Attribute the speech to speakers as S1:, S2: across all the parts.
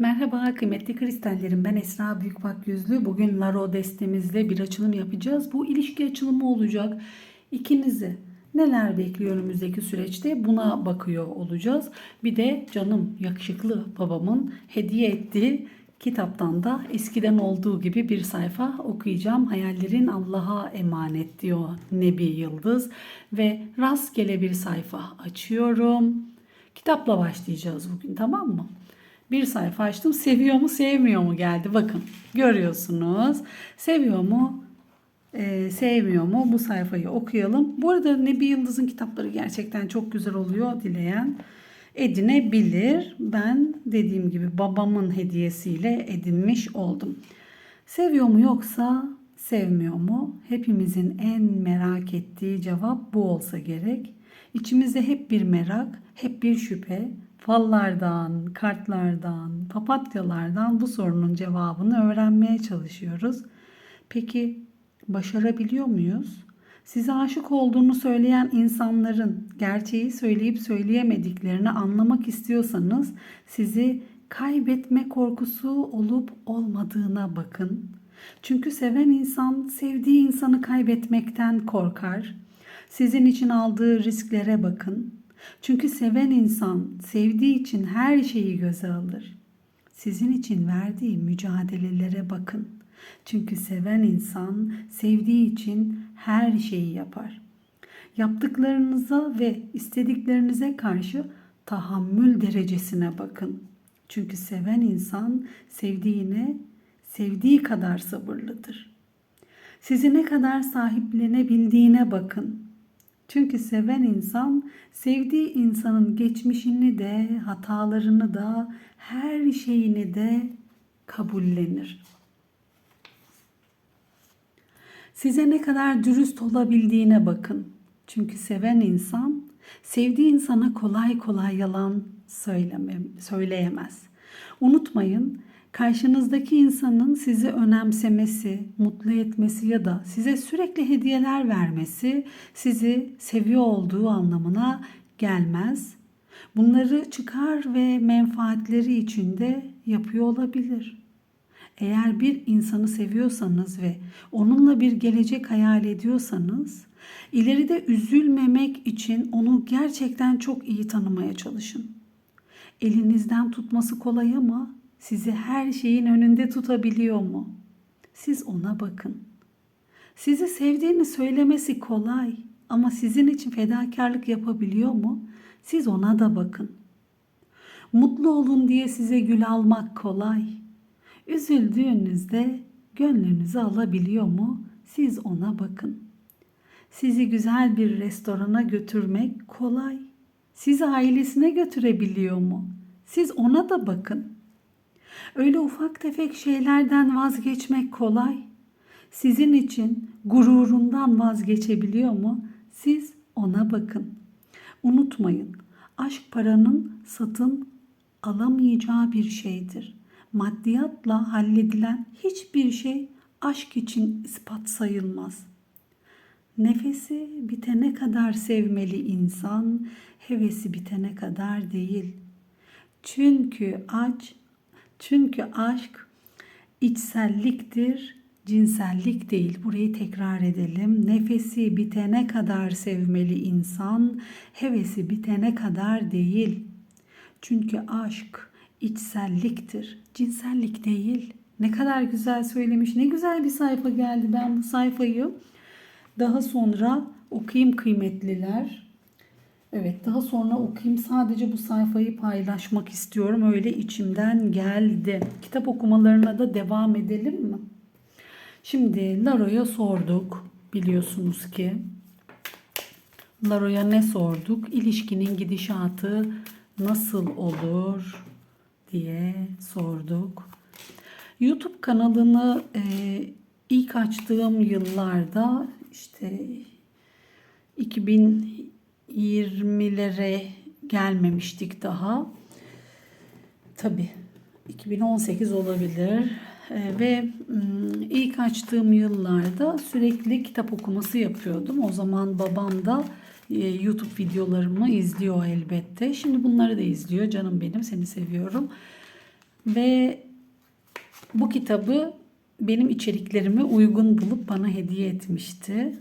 S1: Merhaba kıymetli kristallerim ben Esra Büyükbak Yüzlü. Bugün Laro destemizle bir açılım yapacağız. Bu ilişki açılımı olacak. İkinizi neler bekliyor önümüzdeki süreçte buna bakıyor olacağız. Bir de canım yakışıklı babamın hediye ettiği kitaptan da eskiden olduğu gibi bir sayfa okuyacağım. Hayallerin Allah'a emanet diyor Nebi Yıldız ve rastgele bir sayfa açıyorum. Kitapla başlayacağız bugün tamam mı? Bir sayfa açtım. Seviyor mu sevmiyor mu geldi. Bakın görüyorsunuz. Seviyor mu e, sevmiyor mu bu sayfayı okuyalım. Bu arada Nebi Yıldız'ın kitapları gerçekten çok güzel oluyor. Dileyen edinebilir. Ben dediğim gibi babamın hediyesiyle edinmiş oldum. Seviyor mu yoksa sevmiyor mu? Hepimizin en merak ettiği cevap bu olsa gerek. İçimizde hep bir merak, hep bir şüphe. Fallardan, kartlardan, papatyalardan bu sorunun cevabını öğrenmeye çalışıyoruz. Peki başarabiliyor muyuz? Size aşık olduğunu söyleyen insanların gerçeği söyleyip söyleyemediklerini anlamak istiyorsanız sizi kaybetme korkusu olup olmadığına bakın. Çünkü seven insan sevdiği insanı kaybetmekten korkar. Sizin için aldığı risklere bakın. Çünkü seven insan sevdiği için her şeyi göze alır. Sizin için verdiği mücadelelere bakın. Çünkü seven insan sevdiği için her şeyi yapar. Yaptıklarınıza ve istediklerinize karşı tahammül derecesine bakın. Çünkü seven insan sevdiğine sevdiği kadar sabırlıdır. Sizi ne kadar sahiplenebildiğine bakın. Çünkü seven insan sevdiği insanın geçmişini de, hatalarını da, her şeyini de kabullenir. Size ne kadar dürüst olabildiğine bakın. Çünkü seven insan sevdiği insana kolay kolay yalan söyleme, söyleyemez. Unutmayın karşınızdaki insanın sizi önemsemesi, mutlu etmesi ya da size sürekli hediyeler vermesi sizi seviyor olduğu anlamına gelmez. Bunları çıkar ve menfaatleri için de yapıyor olabilir. Eğer bir insanı seviyorsanız ve onunla bir gelecek hayal ediyorsanız, ileride üzülmemek için onu gerçekten çok iyi tanımaya çalışın. Elinizden tutması kolay ama sizi her şeyin önünde tutabiliyor mu? Siz ona bakın. Sizi sevdiğini söylemesi kolay ama sizin için fedakarlık yapabiliyor mu? Siz ona da bakın. Mutlu olun diye size gül almak kolay. Üzüldüğünüzde gönlünüzü alabiliyor mu? Siz ona bakın. Sizi güzel bir restorana götürmek kolay. Sizi ailesine götürebiliyor mu? Siz ona da bakın. Öyle ufak tefek şeylerden vazgeçmek kolay. Sizin için gururundan vazgeçebiliyor mu? Siz ona bakın. Unutmayın, aşk paranın satın alamayacağı bir şeydir. Maddiyatla halledilen hiçbir şey aşk için ispat sayılmaz. Nefesi bitene kadar sevmeli insan, hevesi bitene kadar değil. Çünkü aç, çünkü aşk içselliktir, cinsellik değil. Burayı tekrar edelim. Nefesi bitene kadar sevmeli insan, hevesi bitene kadar değil. Çünkü aşk içselliktir, cinsellik değil. Ne kadar güzel söylemiş. Ne güzel bir sayfa geldi. Ben bu sayfayı daha sonra okuyayım kıymetliler. Evet daha sonra okuyayım. Sadece bu sayfayı paylaşmak istiyorum. Öyle içimden geldi. Kitap okumalarına da devam edelim mi? Şimdi Laro'ya sorduk. Biliyorsunuz ki. Laro'ya ne sorduk? İlişkinin gidişatı nasıl olur diye sorduk. YouTube kanalını e, ilk açtığım yıllarda işte 2020'lere gelmemiştik daha. Tabi 2018 olabilir. E, ve m, ilk açtığım yıllarda sürekli kitap okuması yapıyordum. O zaman babam da e, YouTube videolarımı izliyor elbette. Şimdi bunları da izliyor. Canım benim seni seviyorum. Ve bu kitabı benim içeriklerime uygun bulup bana hediye etmişti.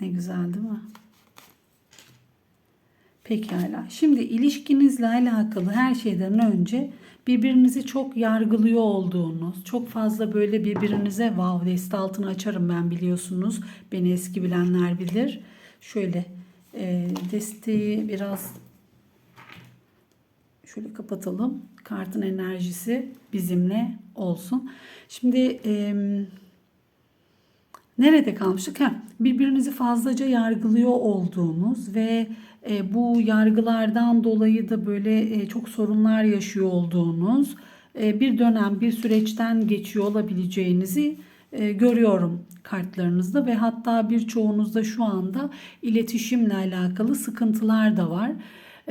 S1: Ne güzel değil mi? Pekala. Şimdi ilişkinizle alakalı her şeyden önce birbirinizi çok yargılıyor olduğunuz, çok fazla böyle birbirinize vav deste altını açarım ben biliyorsunuz. Beni eski bilenler bilir. Şöyle e, desteği biraz şöyle kapatalım. Kartın enerjisi bizimle olsun. Şimdi e, nerede kalmıştık? Ha, birbirinizi fazlaca yargılıyor olduğunuz ve e, bu yargılardan dolayı da böyle e, çok sorunlar yaşıyor olduğunuz e, bir dönem, bir süreçten geçiyor olabileceğinizi e, görüyorum kartlarınızda ve hatta birçoğunuzda şu anda iletişimle alakalı sıkıntılar da var.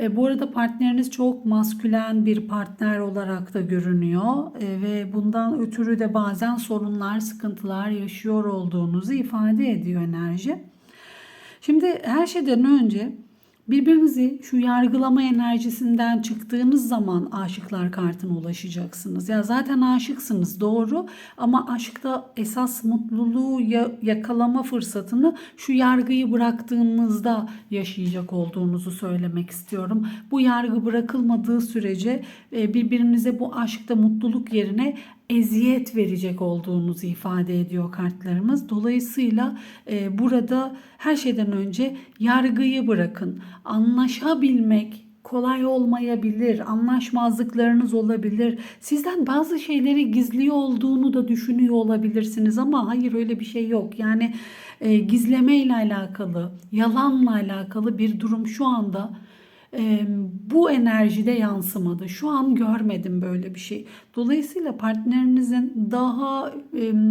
S1: E, bu arada partneriniz çok maskülen bir partner olarak da görünüyor e, ve bundan ötürü de bazen sorunlar, sıkıntılar yaşıyor olduğunuzu ifade ediyor enerji. Şimdi her şeyden önce Birbirinizi şu yargılama enerjisinden çıktığınız zaman aşıklar kartına ulaşacaksınız. Ya zaten aşıksınız doğru ama aşkta esas mutluluğu yakalama fırsatını şu yargıyı bıraktığınızda yaşayacak olduğunuzu söylemek istiyorum. Bu yargı bırakılmadığı sürece e, birbirinize bu aşkta mutluluk yerine eziyet verecek olduğunuzu ifade ediyor kartlarımız. Dolayısıyla e, burada her şeyden önce yargıyı bırakın. Anlaşabilmek kolay olmayabilir, anlaşmazlıklarınız olabilir. Sizden bazı şeyleri gizliyor olduğunu da düşünüyor olabilirsiniz ama hayır öyle bir şey yok. Yani e, gizleme ile alakalı, yalanla alakalı bir durum şu anda bu enerjide yansımadı. Şu an görmedim böyle bir şey. Dolayısıyla partnerinizin daha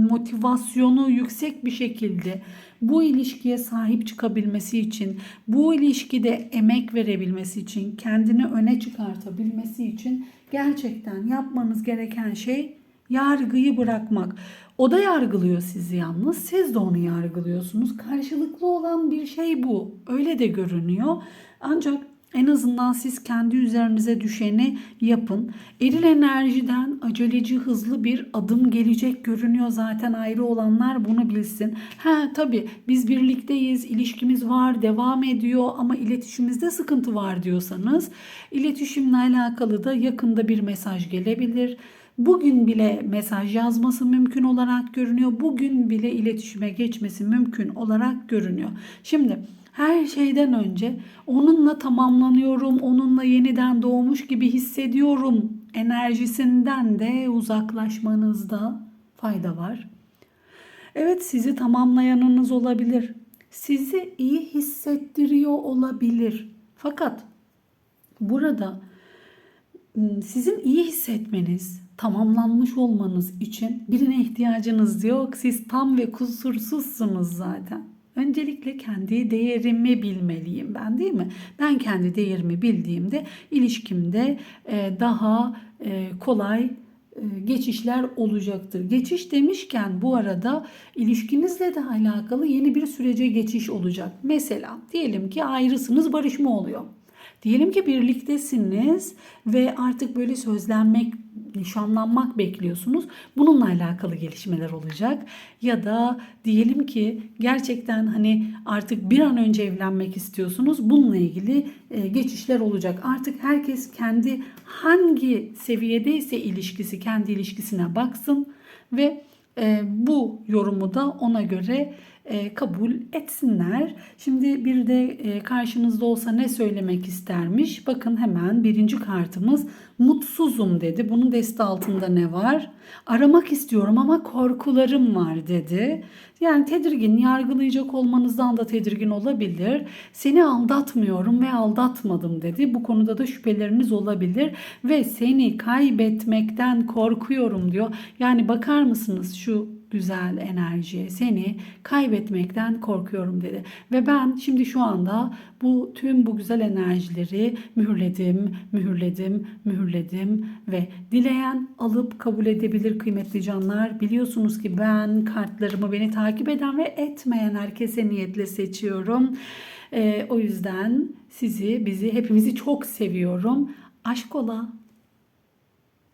S1: motivasyonu yüksek bir şekilde bu ilişkiye sahip çıkabilmesi için, bu ilişkide emek verebilmesi için, kendini öne çıkartabilmesi için gerçekten yapmanız gereken şey yargıyı bırakmak. O da yargılıyor sizi yalnız. Siz de onu yargılıyorsunuz. Karşılıklı olan bir şey bu. Öyle de görünüyor. Ancak en azından siz kendi üzerinize düşeni yapın. Eril enerjiden aceleci hızlı bir adım gelecek görünüyor zaten ayrı olanlar bunu bilsin. Ha tabii biz birlikteyiz, ilişkimiz var, devam ediyor ama iletişimimizde sıkıntı var diyorsanız iletişimle alakalı da yakında bir mesaj gelebilir. Bugün bile mesaj yazması mümkün olarak görünüyor. Bugün bile iletişime geçmesi mümkün olarak görünüyor. Şimdi her şeyden önce onunla tamamlanıyorum, onunla yeniden doğmuş gibi hissediyorum enerjisinden de uzaklaşmanızda fayda var. Evet sizi tamamlayanınız olabilir. Sizi iyi hissettiriyor olabilir. Fakat burada ıı, sizin iyi hissetmeniz, tamamlanmış olmanız için birine ihtiyacınız yok. Siz tam ve kusursuzsunuz zaten. Öncelikle kendi değerimi bilmeliyim ben değil mi? Ben kendi değerimi bildiğimde ilişkimde e, daha e, kolay e, geçişler olacaktır. Geçiş demişken bu arada ilişkinizle de alakalı yeni bir sürece geçiş olacak. Mesela diyelim ki ayrısınız barışma oluyor. Diyelim ki birliktesiniz ve artık böyle sözlenmek, nişanlanmak bekliyorsunuz. Bununla alakalı gelişmeler olacak. Ya da diyelim ki gerçekten hani artık bir an önce evlenmek istiyorsunuz. Bununla ilgili e, geçişler olacak. Artık herkes kendi hangi seviyedeyse ilişkisi, kendi ilişkisine baksın ve e, bu yorumu da ona göre e, kabul etsinler. Şimdi bir de e, karşınızda olsa ne söylemek istermiş? Bakın hemen birinci kartımız mutsuzum dedi. Bunun deste altında ne var? Aramak istiyorum ama korkularım var dedi. Yani tedirgin, yargılayacak olmanızdan da tedirgin olabilir. Seni aldatmıyorum ve aldatmadım dedi. Bu konuda da şüpheleriniz olabilir ve seni kaybetmekten korkuyorum diyor. Yani bakar mısınız şu güzel enerjiye seni kaybetmekten korkuyorum dedi. Ve ben şimdi şu anda bu tüm bu güzel enerjileri mühürledim, mühürledim, mühürledim ve dileyen alıp kabul edebilir kıymetli canlar. Biliyorsunuz ki ben kartlarımı beni takip eden ve etmeyen herkese niyetle seçiyorum. Ee, o yüzden sizi, bizi, hepimizi çok seviyorum. Aşk ola.